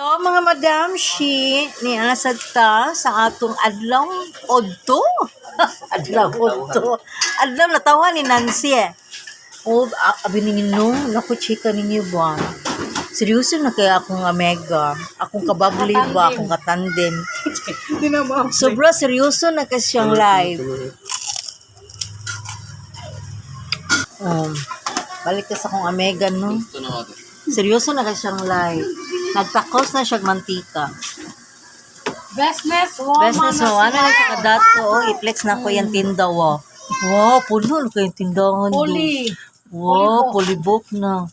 Hello mga madam, she ni asad ta sa atong adlaw odto. adlaw odto. Adlaw natawa ni Nancy eh. O, a- abi ningin no, naku chika ninyo ba? Seryoso na kaya akong amega. Akong kababli ba, akong katandem. Sobra seryoso na kasi siyang live. Um, balik ka sa akong amega, no? Seryoso na kasi siyang live. Nagtakos na siyang mantika. Bestness woman. Na so, ano na siya kadato, oh, i-flex na ko yung tinda, wow. Wow, puno na ko yung tindahan. Poli. Wow, polybok na.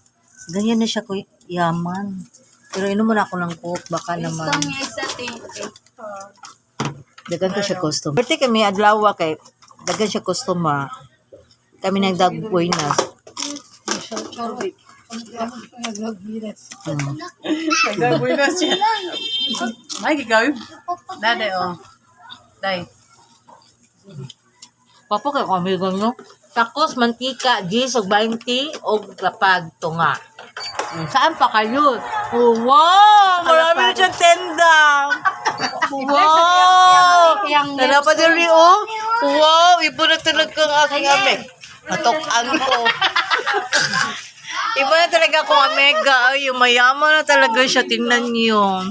Ganyan na siya ko yaman. Pero inom mo na ako ng coke, baka naman. Dagan ko siya customer. Pwede kami adlaw kay dagan siya customer. Kami nagdagboy na. Hmm. Nagagawin na siya. Ay, gagawin. Dade, oh. Day. Papo kay kami ganyo. Takos, mantika, gis, og 20, og lapag, tunga. Hmm, Saan pa kayo? Oh, wow! Marami na siyang tenda! Wow! Tala pa din rin, oh! Wow! Iba na talaga ang aking ame. Natokan ko. Iba na talaga akong amega. Ay, yung mayaman na talaga siya. Tingnan niyo.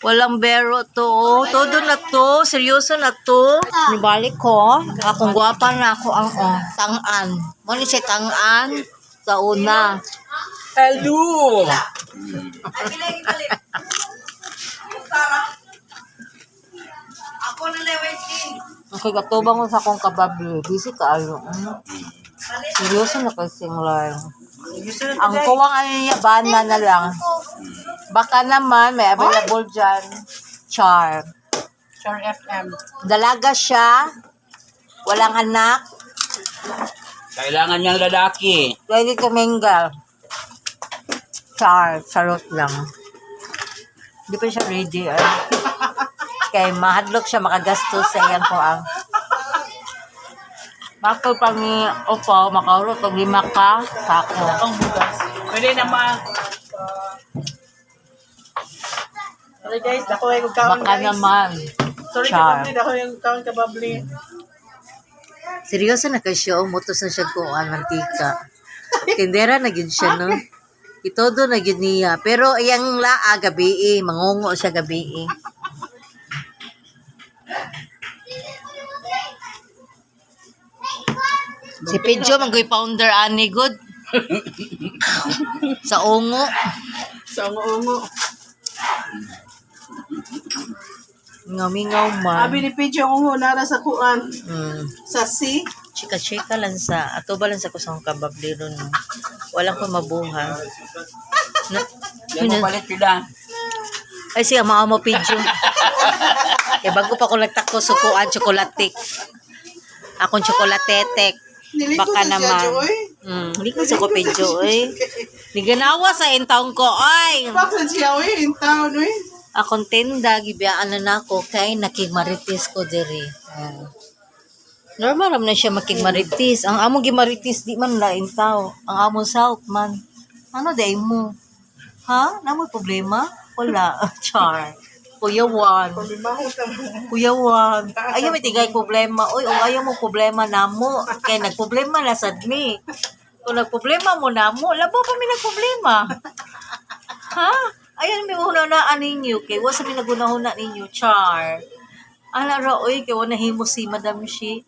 Walang bero to. Oh. Todo na to. Seryoso na to. Nibalik ko. Akong gwapa na ako ang oh, tangan. Mo ni siya tangan sa una. Hello! Okay, katubang ko sa akong kababli. Busy ka ayo. Mm. Seryoso na kasi live. Ang kuwang ano niya, bana na lang. Baka naman, may available dyan. Char. Char FM. Dalaga siya. Walang anak. Kailangan niyang lalaki. Ready to mingle. Char. Charot lang. Hindi pa siya ready. Ay. Kaya mahadlok siya makagastos sa iyang kuang. Bakit pag Opo, makauro, pag lima ka, sako. Ang bugas. Pwede naman. Sorry guys, dako ay kung kaon Baka guys. naman. Sorry Char. kababli, dako yung kaon kababli. Seryoso na kay siya, umutos na siya kung ang mantika. Tindera na gid siya, no? Itodo na gid niya. Pero iyang laa gabi eh, mangungo siya gabi eh. Si Pedro, manggoy founder ani good. Sa ungo. Sa ungo-ungo. Ngaw-mingaw man. Abi ni Picho ang ungo nara sa kuan. Mm. Sa C. Chika-chika lang sa, ato ba lang sa kusang kababli ron. no? Walang ko mabuha. Na, Yan mo palit sila. Ay siya, mao mo pidyo. eh, bago pa ko nagtako sukuan, tsokolatik. Akong tsokolatetek. Baka naman. Hmm, hindi ko sa ko pidyo, eh. Di ganawa sa intawon ko, ay! Bakit siya, uy, in town, uy. Akong tenda, gibiyaan na nako kay nakigmaritis ko diri. Normal naman na siya makigmaritis. Ang among gimaritis, di man lain tao. Ang among south man. Ano day mo? Ha? Namoy problema? Wala. Char. Kuya Juan. Kuya Juan. Ayaw may tigay problema. Uy, o ayaw mo problema na mo. Kaya nagproblema na sad mi. Kung nagproblema mo na mo, labo pa mi nagproblema. ha? Ayan may una na ninyo. Kay wasa mi nagunahuna ninyo. Char. Ala ra, oy, kay wala himo si Madam Shi.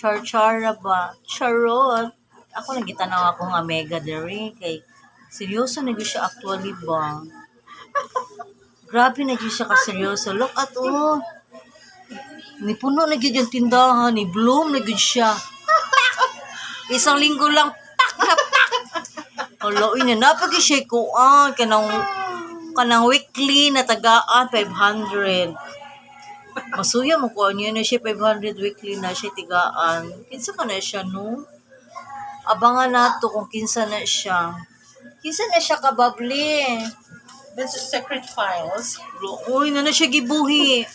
Char char ra ba? Charot. Ako lang gitanaw ako nga mega dere kay seryoso na siya actually ba? Grabe na gyud siya ka seryoso. Look at oh. Ni puno na yung tindahan, ni bloom na gyud siya. Isang linggo lang tak na tak. Hala, ina napagi siya ko ah, kanang kanang weekly na tagaan 500. Masuya mo ko niya na siya 500 weekly na siya tigaan. Kinsa ka na siya no? Abangan nato kung kinsa na siya. Kinsa na siya kababli. This is secret files. Uy, na na siya gibuhi.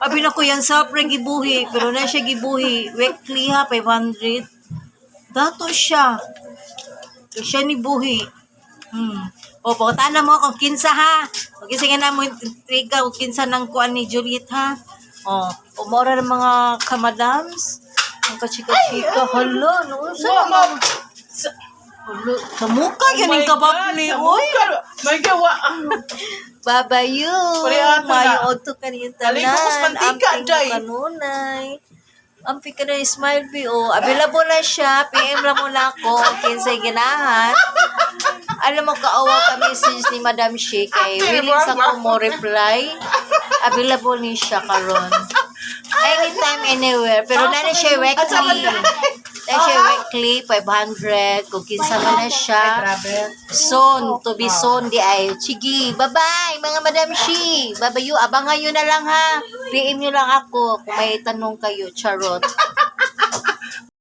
Abi na ko yan sa prank gibuhi, pero na siya gibuhi. Weekly ha, 500. Dato siya. Siya ni buhi. Hmm. O, pakutaan na mo kung kinsa ha. Nga na mo intriga kung kinsa ng kuan ni Juliet ha. O, umora ng mga kamadams. Ang kachika-chika. Hala, no? Saan ma'am. Sa mukha yan yung kababli. Uy, My God, wa. babayo. Mayo to kaniyang tanan. Ko mas mantika, mo kanunay. Amping ka na smile be. Oh, available na siya. PM lang muna ako. Kinsay ginahan. Alam mo, kaawa ka message ni Madam Shi kay willing sa ko mo reply. Available ni siya karon. Anytime, anywhere. Pero na na siya weekly. Na siya weekly, 500. Kung kinsa man na siya. Soon, to be soon di ay. Sige, bye-bye mga Madam Shi. Babayo, abangan nyo na lang ha. PM nyo lang ako kung may tanong kayo. Charot.